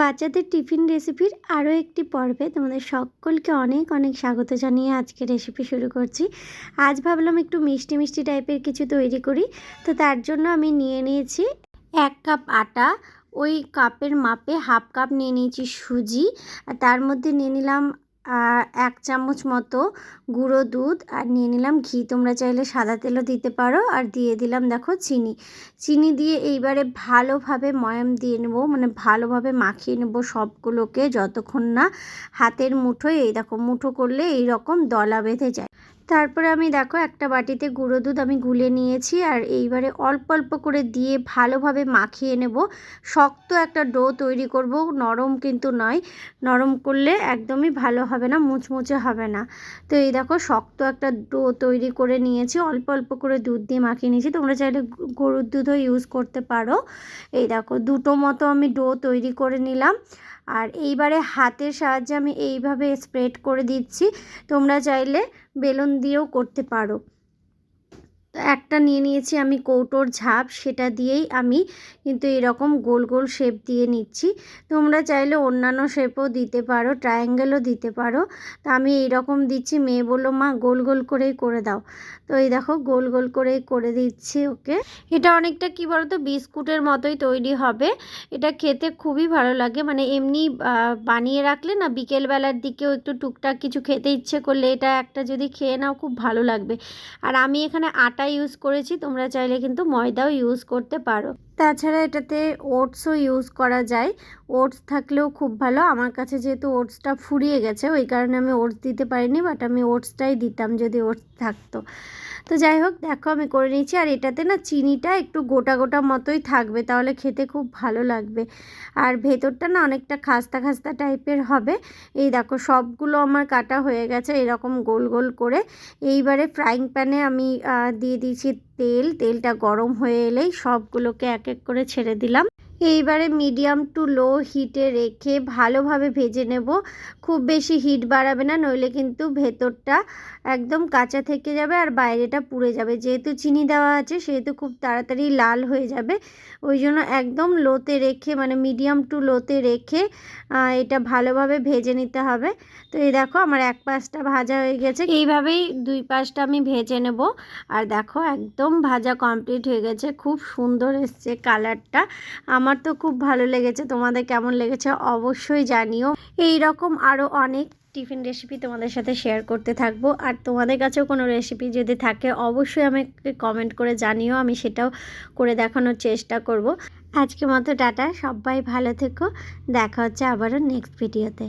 বাচ্চাদের টিফিন রেসিপির আরও একটি পর্বে তোমাদের সকলকে অনেক অনেক স্বাগত জানিয়ে আজকে রেসিপি শুরু করছি। আজ ভাবলাম একটু মিষ্টি মিষ্টি টাইপের কিছু তৈরি করি। তো তার জন্য আমি নিয়ে নিয়েছি এক কাপ আটা, ওই কাপের মাপে হাফ কাপ নিয়ে নিয়েছি সুজি, আর তার মধ্যে নিয়ে নিলাম আহ, এক চামচ মতো গুঁড়ো দুধ আর নিয়ে নিলাম ঘি। তোমরা চাইলে সাদা তেলও দিতে পারো। আর দিয়ে দিলাম দেখো চিনি। চিনি দিয়ে এইবারে ভালোভাবে ময়াম দিয়ে নেব। মানে ভালোভাবে মাখিয়ে নেব সবগুলোকে যতক্ষণ না হাতের মুঠোয়। এই দেখো মুঠো করলে এই রকম দলা বেঁধে যায়। তারপরে আমি দেখো একটা বাটিতে গুঁড়ো দুধ আমি গুলে নিয়েছি আর এইবারে অল্প অল্প করে দিয়ে ভালোভাবে মাখিয়ে নেব। শক্ত একটা ডো তৈরি করব, নরম কিন্তু নয়। নরম করলে একদমই ভালো হবে না, মুচমুচে হবে না। তো এই দেখো শক্ত একটা ডো তৈরি করে নিয়েছি, অল্প অল্প করে দুধ দিয়ে মাখিয়ে নিয়েছি। তোমরা চাইলে গরুর দুধও ইউজ করতে পারো। এই দেখো দুটো মতো আমি ডো তৈরি করে নিলাম। আর এইবারে হাতের সাহায্যে আমি এইভাবে স্প্রেড করে দিচ্ছি। তোমরা চাইলে বেলুন দিয়েও করতে পারো। একটা নিয়ে নিয়েছি আমি কৌটোর ঝাপ, সেটা দিয়েই আমি কিন্তু এরকম গোল গোল শেপ দিয়ে নিচ্ছি। তোমরা চাইলে অন্যান্য শেপও দিতে পারো ট্রায়াঙ্গেলও দিতে পারো। তা আমি এইরকম দিচ্ছি, মেয়ে বলল, মা, গোল গোল করেই করে দাও। তো এই দেখো, গোল গোল করেই করে দিচ্ছি ওকে। এটা অনেকটা কি বলো তো বিস্কুটের মতোই তৈরি হবে। এটা খেতে খুবই ভালো লাগে। মানে এমনি বানিয়ে রাখলে না, বিকেলবেলার দিকেও একটু টুকটাক কিছু খেতে ইচ্ছে করলে এটা একটা যদি খেয়ে নাও, খুব ভালো লাগবে। আর আমি এখানে আটা ইউজ করেছি, তোমরা চাইলে কিন্তু ময়দাও ইউজ করতে পারো। তাছাড়া এটাতে ওটসও ইউজ করা যায়। ওটস থাকলেও খুব ভালো। আমার কাছে যেহেতু ওটসটা ফুরিয়ে গেছে, ওই কারণে আমি ওটস দিতে পারিনি বাট আমি ওটসটাই দিতাম যদি ওটস থাকতো। তো যাই হোক, দেখো আমি করে নিয়েছি। আর এটাতে না চিনিটা একটু গোটা গোটা মতোই থাকবে, তাহলে খেতে খুব ভালো লাগবে। আর ভেতরটা না অনেকটা খাস্তা খাস্তা টাইপের হবে। এই দেখো, সবগুলো আমার কাটা হয়ে গেছে এরকম গোল গোল করে। এইবারে ফ্রাইং প্যানে আমি দিয়ে দিয়েছি তেল। তেলটা গরম হয়ে এলেই সবগুলোকে এক এক করে ছেড়ে দিলাম। এইবারে মিডিয়াম টু লো হিটে রেখে ভালোভাবে ভেজে নেব। খুব বেশি হিট বাড়াবে না, নইলে কিন্তু ভেতরটা একদম কাঁচা থেকে যাবে আর বাইরেটা পুড়ে যাবে। যেহেতু চিনি দেওয়া আছে, সেহেতু খুব তাড়াতাড়ি লাল হয়ে যাবে। ওই জন্য একদম লোতে রেখে মানে মিডিয়াম টু লোতে রেখে এটা ভালোভাবে ভেজে নিতে হবে। তো এই দেখো আমার এক পাশটা ভাজা হয়ে গেছে। এইভাবেই দুই পাশটা আমি ভেজে নেব। আর দেখো একদম ভাজা কমপ্লিট হয়ে গেছে। খুব সুন্দর এসছে কালারটা। আমার তো খুব ভালো লেগেছে। তোমাদের কেমন লেগেছে অবশ্যই জানিও। এই রকম আরও অনেক টিফিন রেসিপি তোমাদের সাথে শেয়ার করতে থাকব। আর তোমাদের কাছেও কোনো রেসিপি যদি থাকে, অবশ্যই আমাকে কমেন্ট করে জানিও। আমি সেটাও করে দেখানোর চেষ্টা করব। আজকে মতো টাটা, সবাই ভালো থেকো। দেখা হচ্ছে আবারও নেক্সট ভিডিওতে